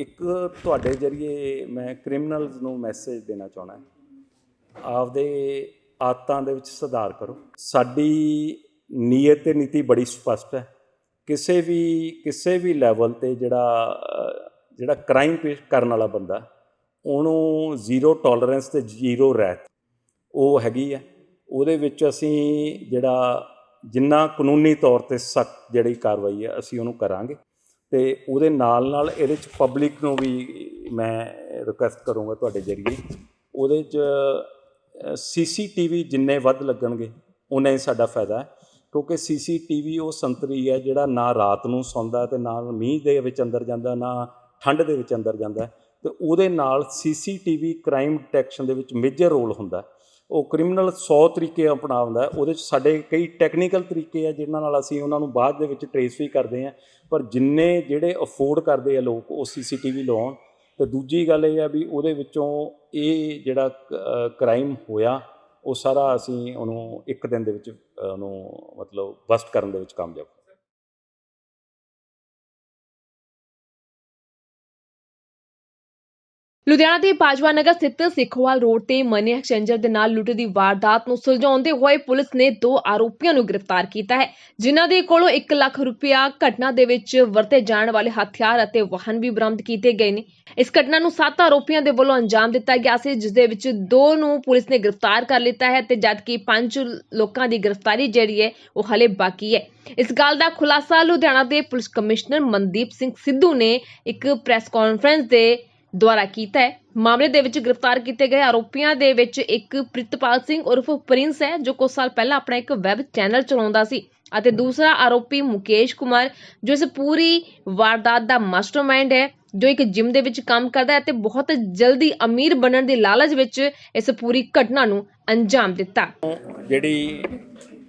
ਇੱਕ ਤੁਹਾਡੇ ਜਰੀਏ ਮੈਂ ਕ੍ਰਿਮੀਨਲਸ ਨੂੰ ਮੈਸੇਜ ਦੇਣਾ ਚਾਹਣਾ ਆਪਦੇ ਆਦਤਾਂ ਦੇ ਵਿੱਚ ਸੁਧਾਰ ਕਰੋ। ਸਾਡੀ ਨੀਅਤ ਤੇ ਨੀਤੀ ਬੜੀ ਸਪਸ਼ਟ ਹੈ। ਕਿਸੇ ਵੀ ਕਿਸੇ ਵੀ ਲੈਵਲ ਤੇ ਜਿਹੜਾ ਜਿਹੜਾ ਕ੍ਰਾਈਮ ਪੇਸ਼ ਕਰਨ ਵਾਲਾ ਬੰਦਾ, ਉਹਨੂੰ ਜ਼ੀਰੋ ਟੋਲਰੈਂਸ ਤੇ ਜ਼ੀਰੋ ਰਹਿਤ ਉਹ ਹੈਗੀ ਹੈ। ਉਹਦੇ ਵਿੱਚ ਅਸੀਂ ਜਿਹੜਾ ਜਿੰਨਾ ਕਾਨੂੰਨੀ ਤੌਰ ਤੇ ਸਖਤ ਜਿਹੜੀ ਕਾਰਵਾਈ ਹੈ, ਅਸੀਂ ਉਹਨੂੰ ਕਰਾਂਗੇ। ਤੇ ਉਹਦੇ ਨਾਲ ਨਾਲ ਇਹਦੇ ਚ ਪਬਲਿਕ ਨੂੰ ਵੀ ਮੈਂ ਰਿਕੁਐਸਟ ਕਰੂੰਗਾ ਤੁਹਾਡੇ ਜਰੀਏ। ਉਹਦੇ ਚ ਸੀਸੀਟੀਵੀ ਜਿੰਨੇ ਵੱਧ ਲੱਗਣਗੇ ਉਨਾ ਹੀ ਸਾਡਾ ਫਾਇਦਾ ਹੈ। ਕਿਉਂਕਿ ਸੀਸੀਟੀਵੀ ਉਹ ਸੰਤਰੀ ਹੈ ਜਿਹੜਾ ਨਾ ਰਾਤ ਨੂੰ ਸੌਂਦਾ ਤੇ ਨਾ ਮੀਂਹ ਦੇ ਵਿੱਚ ਅੰਦਰ ਜਾਂਦਾ, ਨਾ ਠੰਡ ਦੇ ਵਿੱਚ ਅੰਦਰ ਜਾਂਦਾ। ਤੇ ਉਹਦੇ ਨਾਲ ਸੀਸੀਟੀਵੀ ਕ੍ਰਾਈਮ ਡਿਟੈਕਸ਼ਨ ਦੇ ਵਿੱਚ ਮੇਜਰ ਰੋਲ ਹੁੰਦਾ। ਉਹ ਕ੍ਰਿਮੀਨਲ 100 ਤਰੀਕੇ ਅਪਣਾਉਂਦਾ ਉਹਦੇ 'ਚ ਸਾਡੇ ਕਈ ਟੈਕਨੀਕਲ ਤਰੀਕੇ ਆ ਜਿਨ੍ਹਾਂ ਨਾਲ ਅਸੀਂ ਉਹਨਾਂ ਨੂੰ ਬਾਅਦ ਦੇ ਵਿੱਚ ਟਰੇਸ ਵੀ ਕਰਦੇ ਆ ਪਰ ਜਿੰਨੇ ਜਿਹੜੇ ਅਫੋਰਡ ਕਰਦੇ ਆ ਲੋਕ ਉਹ ਸੀਸੀਟੀਵੀ ਲਵਾਉਣ। ਤੇ ਦੂਜੀ ਗੱਲ ਇਹ ਆ ਵੀ ਉਹਦੇ ਵਿੱਚੋਂ ਇਹ ਜਿਹੜਾ ਕ੍ਰਾਈਮ ਹੋਇਆ, ਉਹ ਸਾਰਾ ਅਸੀਂ ਉਹਨੂੰ ਇੱਕ ਦਿਨ ਦੇ ਵਿੱਚ ਉਹਨੂੰ ਮਤਲਬ ਬਸਟ ਕਰਨ ਦੇ ਵਿੱਚ ਕਾਮਯਾਬ ਲੁਧਿਆਣਾ ਦੇ ਬਾਜਵਾ ਨਗਰ ਸਥਿਤ ਸਿੱਖੋਵਾਲ ਰੋਡ ਤੇ ਮਨੀ ਐਕਸਚੇਂਜਰ ਦੇ ਨਾਲ ਲੁੱਟ ਦੀ ਵਾਰਦਾਤ ਨੂੰ ਸੁਲਝਾਉਂਦੇ ਹੋਏ ਪੁਲਿਸ ਨੇ ਦੋ ਆਰੋਪੀਆਂ ਨੂੰ ਗ੍ਰਿਫਤਾਰ ਕੀਤਾ ਹੈ, ਜਿਨ੍ਹਾਂ ਦੇ ਕੋਲੋਂ 1 ਲੱਖ ਰੁਪਇਆ ਘਟਨਾ ਦੇ ਵਿੱਚ ਵਰਤੇ ਜਾਣ ਵਾਲੇ ਹਥਿਆਰ ਅਤੇ ਵਾਹਨ ਵੀ ਬਰਾਮਦ ਕੀਤੇ ਗਏ ਨੇ। ਇਸ ਘਟਨਾ ਨੂੰ ਸੱਤ ਆਰੋਪੀਆਂ ਦੇ ਵੱਲੋਂ ਅੰਜਾਮ ਦਿੱਤਾ ਗਿਆ ਸੀ, ਜਿਸ ਦੇ ਵਿੱਚ ਦੋ ਨੂੰ ਪੁਲਿਸ ਨੇ ਗ੍ਰਿਫਤਾਰ ਕਰ ਲਿੱਤਾ ਹੈ ਤੇ ਜਦਕਿ ਪੰਜ ਲੋਕਾਂ ਦੀ ਗ੍ਰਿਫਤਾਰੀ ਜਿਹੜੀ ਹੈ, ਉਹ ਹਲੇ ਬਾਕੀ ਹੈ। ਇਸ ਗੱਲ ਦਾ ਖੁਲਾਸਾ ਲੁਧਿਆਣਾ ਦੇ ਪੁਲਿਸ ਕਮਿਸ਼ਨਰ ਮਨਦੀਪ ਸਿੰਘ ਸਿੱਧੂ ਨੇ ਇੱਕ ਪ੍ਰੈਸ ਕਾਨਫਰੰਸ ਦੇ ਦੁਆਰਾ ਕੀਤਾ ਹੈ। ਮਾਮਲੇ ਦੇ ਵਿੱਚ ਗ੍ਰਿਫਤਾਰ ਕੀਤੇ ਗਏ ਆਰੋਪੀਆਂ ਦੇ ਵਿੱਚ ਇੱਕ ਪ੍ਰਿਤਪਾਲ ਸਿੰਘ ਉਰਫ ਪ੍ਰਿੰਸ ਹੈ, ਜੋ ਕੁਝ ਸਾਲ ਪਹਿਲਾਂ ਆਪਣਾ ਇੱਕ ਵੈਬ ਚੈਨਲ ਚਲਾਉਂਦਾ ਸੀ ਅਤੇ ਦੂਸਰਾ ਆਰੋਪੀ ਮੁਕੇਸ਼ ਕੁਮਾਰ, ਜੋ ਇਸ ਪੂਰੀ ਵਾਰਦਾਤ ਦਾ ਮਾਸਟਰਮਾਈਂਡ ਹੈ, ਜੋ ਇੱਕ ਜਿਮ ਦੇ ਵਿੱਚ ਕੰਮ ਕਰਦਾ ਹੈ ਤੇ ਬਹੁਤ ਜਲਦੀ ਅਮੀਰ ਬਣਨ ਦੀ ਲਾਲਚ ਵਿੱਚ ਇਸ ਪੂਰੀ ਘਟਨਾ ਨੂੰ ਅੰਜਾਮ ਦਿੱਤਾ। ਜਿਹੜੀ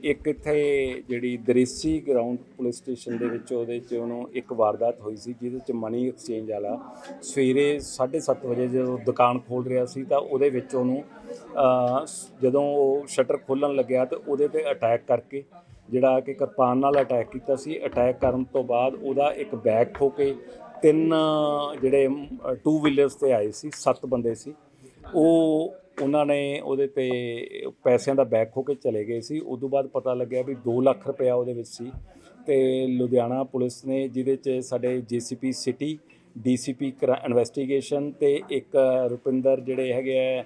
ਇੱਕ ਇੱਥੇ ਜਿਹੜੀ ਦ੍ਰਿਸ਼ੀ ਗਰਾਊਂਡ ਪੁਲਿਸ ਸਟੇਸ਼ਨ ਦੇ ਵਿੱਚ ਉਹਦੇ 'ਚ ਉਹਨੂੰ ਇੱਕ ਵਾਰਦਾਤ ਹੋਈ ਸੀ, ਜਿਹਦੇ 'ਚ ਮਨੀ ਐਕਸਚੇਂਜ ਵਾਲਾ ਸਵੇਰੇ 7:30 ਵਜੇ ਜਦੋਂ ਦੁਕਾਨ ਖੋਲ ਰਿਹਾ ਸੀ ਤਾਂ ਉਹਦੇ ਵਿੱਚ ਉਹਨੂੰ ਜਦੋਂ ਉਹ ਸ਼ਟਰ ਖੋਲਣ ਲੱਗਿਆ ਤਾਂ ਉਹਦੇ ਤੇ ਅਟੈਕ ਕਰਕੇ ਜਿਹੜਾ ਕਿ ਕਿਰਪਾਨ ਨਾਲ ਅਟੈਕ ਕੀਤਾ ਸੀ। ਅਟੈਕ ਕਰਨ ਤੋਂ ਬਾਅਦ ਉਹਦਾ ਇੱਕ ਬੈਗ ਖੋ ਕੇ ਤਿੰਨ ਜਿਹੜੇ ਟੂ ਵੀਲਰਸ ਤੇ ਆਏ ਸੀ, ਸੱਤ ਬੰਦੇ ਸੀ। ਉਹ ਉਹਨਾਂ ਨੇ ਉਹਦੇ ਤੇ ਪੈਸਿਆਂ ਦਾ ਬੈਗ ਖੋ ਕੇ ਚਲੇ ਗਏ ਸੀ। ਉਸ ਤੋਂ ਬਾਅਦ ਪਤਾ ਲੱਗਿਆ ਵੀ 2 ਲੱਖ ਰੁਪਇਆ ਉਹਦੇ ਵਿੱਚ ਸੀ ਤੇ ਲੁਧਿਆਣਾ ਪੁਲਿਸ ਨੇ ਜਿਹਦੇ 'ਚ ਸਾਡੇ ਜੀਸੀਪੀ ਸਿਟੀ, ਡੀਸੀਪੀ ਇਨਵੈਸਟੀਗੇਸ਼ਨ ਤੇ ਇੱਕ ਰੁਪਿੰਦਰ ਜਿਹੜੇ ਹੈਗੇ ਆ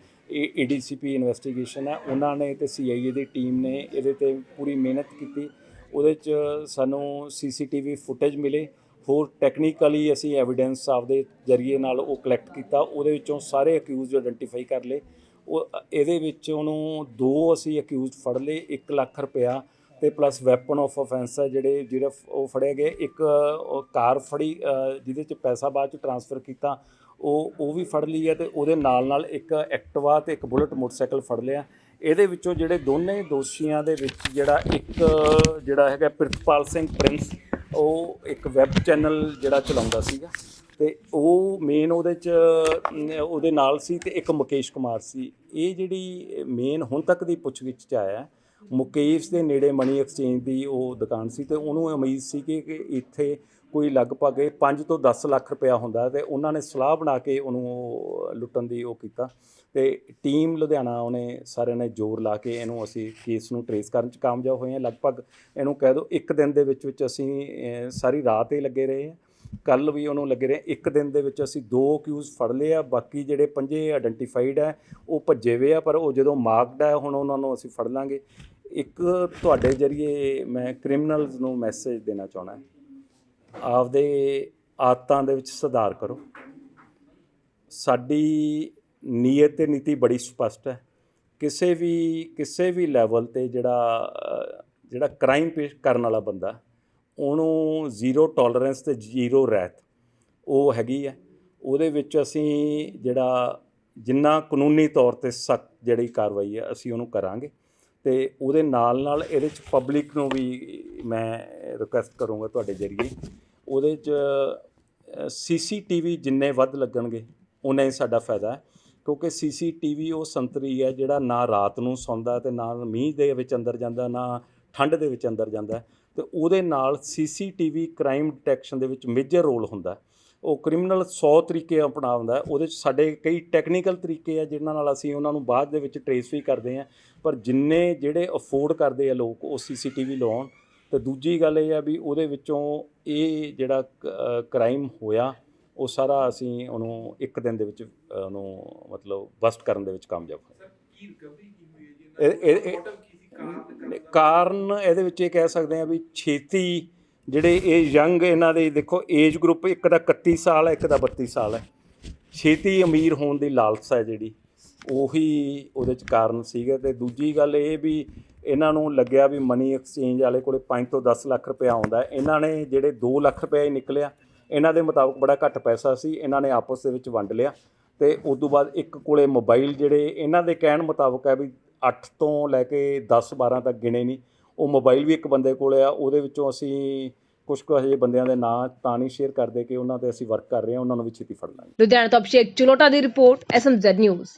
ਏਡੀਸੀਪੀ ਇਨਵੈਸਟੀਗੇਸ਼ਨ ਹੈ ਉਹਨਾਂ ਨੇ ਤੇ ਸੀਆਈਏ ਦੀ ਟੀਮ ਨੇ ਇਹਦੇ ਤੇ ਪੂਰੀ ਮਿਹਨਤ ਕੀਤੀ। ਉਹਦੇ 'ਚ ਸਾਨੂੰ ਸੀਸੀਟੀਵੀ ਫੁਟੇਜ ਮਿਲੇ। ਹੋਰ ਟੈਕਨੀਕਲੀ ਅਸੀਂ ਐਵੀਡੈਂਸ ਆਪਦੇ ਜਰੀਏ ਨਾਲ ਉਹ ਕਲੈਕਟ ਕੀਤਾ। ਉਹਦੇ ਵਿੱਚੋਂ ਸਾਰੇ ਅਕਿਊਜ਼ਡ ਆਇਡੈਂਟੀਫਾਈ ਕਰ ਲਏ। ਉਹ, ਇਹਦੇ ਵਿੱਚ ਉਹਨੂੰ ਦੋ ਅਸੀਂ ਅਕਿਊਜ਼ਡ ਫੜ ਲਏ 1 ਲੱਖ ਰੁਪਇਆ ਤੇ ਪਲੱਸ ਵੈਪਨ ਆਫ ਆਫੈਂਸ ਹੈ ਜਿਹੜੇ, ਜਿਹੜਾ ਉਹ ਫੜੇ ਗਏ। ਇੱਕ ਕਾਰ ਫੜੀ ਜਿਹਦੇ ਚ ਪੈਸਾ ਬਾਅਦ ਚ ਟਰਾਂਸਫਰ ਕੀਤਾ, ਉਹ ਉਹ ਵੀ ਫੜ ਲਈ ਹੈ ਤੇ ਉਹਦੇ ਨਾਲ ਨਾਲ ਇੱਕ ਐਕਟਿਵਾ ਤੇ ਇੱਕ ਬੁਲਟ ਮੋਟਰਸਾਈਕਲ ਫੜ ਲਿਆ। ਇਹਦੇ ਵਿੱਚੋਂ ਜਿਹੜੇ ਦੋਨੇ ਦੋਸ਼ੀਆਂ ਦੇ ਵਿੱਚ ਜਿਹੜਾ ਇੱਕ, ਜਿਹੜਾ ਹੈਗਾ ਪ੍ਰਿਤਪਾਲ ਸਿੰਘ ਪ੍ਰਿੰਸ, ਉਹ ਇੱਕ ਵੈਬ ਚੈਨਲ ਜਿਹੜਾ ਚਲਾਉਂਦਾ ਸੀਗਾ। ਤੇ ਉਹ ਮੇਨ ਉਹਦੇ ਚ ਉਹਦੇ ਨਾਲ ਸੀ ਤੇ ਇੱਕ ਮੁਕੇਸ਼ ਕੁਮਾਰ ਸੀ। ਇਹ ਜਿਹੜੀ ਮੇਨ ਹੁਣ ਤੱਕ ਦੀ ਪੁੱਛਗਿੱਛ ਚ ਆਇਆ, ਮੁਕੇਸ਼ ਦੇ ਨੇੜੇ ਮਨੀ ਐਕਸਚੇਂਜ ਦੀ ਉਹ ਦੁਕਾਨ ਸੀ ਤੇ ਉਹਨੂੰ ਉਮੀਦ ਸੀ ਕਿ ਇੱਥੇ ਕੋਈ ਲਗਭਗ 5 ਤੋਂ 10 ਲੱਖ ਰੁਪਇਆ ਹੁੰਦਾ ਤੇ ਉਹਨਾਂ ਨੇ ਸਲਾਹ ਬਣਾ ਕੇ ਉਹਨੂੰ ਉਹ ਲੁੱਟਣ ਦੀ ਉਹ ਕੀਤਾ ਤੇ ਟੀਮ ਲੁਧਿਆਣਾ ਉਹਨੇ ਸਾਰਿਆਂ ਨੇ ਜ਼ੋਰ ਲਾ ਕੇ ਇਹਨੂੰ ਅਸੀਂ ਕੇਸ ਨੂੰ ਟਰੇਸ ਕਰਨ ਚ ਕਾਮਯਾਬ ਹੋਏ ਹਾਂ। ਲਗਭਗ ਇਹਨੂੰ ਕਹਿ ਦਿਓ ਇੱਕ ਦਿਨ ਦੇ ਵਿੱਚ ਵਿੱਚ ਅਸੀਂ ਸਾਰੀ ਰਾਤ ਹੀ ਲੱਗੇ ਰਹੇ ਹਾਂ। ਕੱਲ ਵੀ ਉਹਨੂੰ ਲੱਗੇ ਰਹੇ। ਇੱਕ ਦਿਨ ਦੇ ਵਿੱਚ ਅਸੀਂ ਦੋ ਅਕਿਊਜ਼ ਫੜ ਲਏ ਆ, ਬਾਕੀ ਜਿਹੜੇ ਪੰਜੇ ਆਇਡੈਂਟੀਫਾਈਡ ਹੈ ਉਹ ਭੱਜੇ ਹੋਏ ਆ, ਪਰ ਉਹ ਜਦੋਂ ਮਾਰਕਡ ਹੈ ਹੁਣ ਉਹਨਾਂ ਨੂੰ ਅਸੀਂ ਫੜ ਲਾਂਗੇ। ਇੱਕ ਤੁਹਾਡੇ ਜਰੀਏ ਮੈਂ ਕ੍ਰਿਮੀਨਲਸ ਨੂੰ ਮੈਸੇਜ ਦੇਣਾ ਚਾਹਣਾ ਆਪਦੇ ਆਦਤਾਂ ਦੇ ਵਿੱਚ ਸੁਧਾਰ ਕਰੋ। ਸਾਡੀ ਨੀਅਤ ਤੇ ਨੀਤੀ ਬੜੀ ਸਪਸ਼ਟ ਹੈ। ਕਿਸੇ ਵੀ ਕਿਸੇ ਵੀ ਲੈਵਲ ਤੇ ਜਿਹੜਾ ਜਿਹੜਾ ਕ੍ਰਾਈਮ ਪੇਸ਼ ਕਰਨ ਵਾਲਾ ਬੰਦਾ ਉਹਨੂੰ ਜ਼ੀਰੋ ਟੋਲਰੈਂਸ ਤੇ ਜ਼ੀਰੋ ਰਹਿਤ। ਉਹ ਹੈਗੀ ਹੈ। ਉਹਦੇ ਵਿੱਚ ਅਸੀਂ ਜਿਹੜਾ ਜਿੰਨਾ ਕਾਨੂੰਨੀ ਤੌਰ ਤੇ ਸਖਤ ਜਿਹੜੀ ਕਾਰਵਾਈ ਹੈ, ਅਸੀਂ ਉਹਨੂੰ ਕਰਾਂਗੇ। ਤੇ ਉਹਦੇ ਨਾਲ ਨਾਲ ਇਹਦੇ ਚ ਪਬਲਿਕ ਨੂੰ ਵੀ ਮੈਂ ਰਿਕੁਐਸਟ ਕਰੂੰਗਾ ਤੁਹਾਡੇ ਜਰੀਏ। ਉਹਦੇ ਚ ਸੀਸੀਟੀਵੀ ਜਿੰਨੇ ਵੱਧ ਲੱਗਣਗੇ ਉਨਾ ਹੀ ਸਾਡਾ ਫਾਇਦਾ ਹੈ। ਕਿਉਂਕਿ ਸੀਸੀਟੀਵੀ ਉਹ ਸੰਤਰੀ ਹੈ ਜਿਹੜਾ ਨਾ ਰਾਤ ਨੂੰ ਸੌਂਦਾ ਤੇ ਨਾ ਮੀਂਹ ਦੇ ਵਿੱਚ ਅੰਦਰ ਜਾਂਦਾ, ਨਾ ਠੰਡ ਦੇ ਵਿੱਚ ਅੰਦਰ ਜਾਂਦਾ। ਤੇ ਉਹਦੇ ਨਾਲ ਸੀਸੀਟੀਵੀ ਕ੍ਰਾਈਮ ਡਿਟੈਕਸ਼ਨ ਦੇ ਵਿੱਚ ਮੇਜਰ ਰੋਲ ਹੁੰਦਾ ਉਹ ਕ੍ਰਿਮੀਨਲ 100 ਤਰੀਕੇ ਅਪਣਾਉਂਦਾ। ਉਹਦੇ 'ਚ ਸਾਡੇ ਕਈ ਟੈਕਨੀਕਲ ਤਰੀਕੇ ਆ ਜਿਨ੍ਹਾਂ ਨਾਲ ਅਸੀਂ ਉਹਨਾਂ ਨੂੰ ਬਾਅਦ ਦੇ ਵਿੱਚ ਟਰੇਸ ਵੀ ਕਰਦੇ ਆ ਪਰ ਜਿੰਨੇ ਜਿਹੜੇ ਅਫੋਰਡ ਕਰਦੇ ਆ ਲੋਕ ਉਹ ਸੀਸੀਟੀਵੀ ਲਵਾਉਣ ਤੇ ਦੂਜੀ ਗੱਲ ਇਹ ਆ ਵੀ ਉਹਦੇ ਵਿੱਚੋਂ ਇਹ ਜਿਹੜਾ ਕ੍ਰਾਈਮ ਹੋਇਆ ਉਹ ਸਾਰਾ ਅਸੀਂ ਉਹਨੂੰ ਇੱਕ ਦਿਨ ਦੇ ਵਿੱਚ ਉਹਨੂੰ ਮਤਲਬ ਬਸਟ ਕਰਨ ਦੇ ਵਿੱਚ ਕਾਮਯਾਬ ਹੋਏ ਸਰ ਕੀ ਰਿਕਵਰੀ ਕੀ ਹੋਈ ਹੈ ਜੀ? ਇਹਨਾਂ ਇਹ- ਇਹ- ਇਹ- ਮੋਟਿਵ ਕੀ ਸੀ ਕਾਰਨ ਇਹਦੇ ਵਿੱਚ ਇਹ ਕਹਿ ਸਕਦੇ ਆ ਵੀ ਛੇਤੀ ਜਿਹੜੇ ਇਹ ਯੰਗ ਇਹਨਾਂ ਦੇ, ਦੇਖੋ ਏਜ ਗਰੁੱਪ ਇੱਕ ਦਾ 31 ਸਾਲ ਹੈ, ਇੱਕ ਦਾ 32 ਸਾਲ ਹੈ। ਛੇਤੀ ਅਮੀਰ ਹੋਣ ਦੀ ਲਾਲਸਾ ਹੈ ਜਿਹੜੀ, ਉਹੀ ਉਹਦੇ ਚ ਕਾਰਨ ਸੀਗਾ। ਤੇ ਦੂਜੀ ਗੱਲ ਇਹ ਵੀ ਇਹਨਾਂ ਨੂੰ ਲੱਗਿਆ ਵੀ ਮਨੀ ਐਕਸਚੇਂਜ ਵਾਲੇ ਕੋਲੇ 5 ਤੋਂ 10 ਲੱਖ ਰੁਪਏ ਆਉਂਦਾ ਇਹਨਾਂ ਨੇ ਜਿਹੜੇ 2 ਲੱਖ ਰੁਪਏ ਹੀ ਨਿਕਲਿਆ, ਇਹਨਾਂ ਦੇ ਮੁਤਾਬਕ ਬੜਾ ਘੱਟ ਪੈਸਾ ਸੀ, ਇਹਨਾਂ ਨੇ ਆਪਸ ਦੇ ਵਿੱਚ ਵੰਡ ਲਿਆ। ਤੇ ਉਸ ਤੋਂ ਬਾਅਦ ਇੱਕ ਕੋਲੇ ਮੋਬਾਈਲ ਜਿਹੜੇ, ਇਹਨਾਂ ਦੇ ਕਹਿਣ ਮੁਤਾਬਕ ਹੈ ਵੀ 8 ਤੋਂ ਲੈ ਕੇ 10 12 ਤੱਕ ਗਿਣੇ ਨਹੀਂ। ਉਹ ਮੋਬਾਈਲ ਵੀ ਇੱਕ ਬੰਦੇ ਕੋਲ ਆ, ਉਹਦੇ ਵਿੱਚੋਂ ਅਸੀਂ ਕੁਝ ਕੁ ਹਜੇ ਬੰਦਿਆਂ ਦੇ ਨਾਂ ਤਾਂ ਨਹੀਂ ਸ਼ੇਅਰ ਕਰਦੇ ਕਿ ਉਹਨਾਂ ਤੇ ਅਸੀਂ ਵਰਕ ਕਰ ਰਹੇ ਹਾਂ, ਉਹਨਾਂ ਨੂੰ ਵੀ ਛੇਤੀ ਫੜ ਲਾਂਗੇ। ਲੁਧਿਆਣਾ ਤੋਂ ਅਭਿਸ਼ੇਕ ਚੁਲੋਟਾ ਦੀ ਰਿਪੋਰਟ ਐਸਐਮਜ਼ੈਡ ਨਿਊਜ਼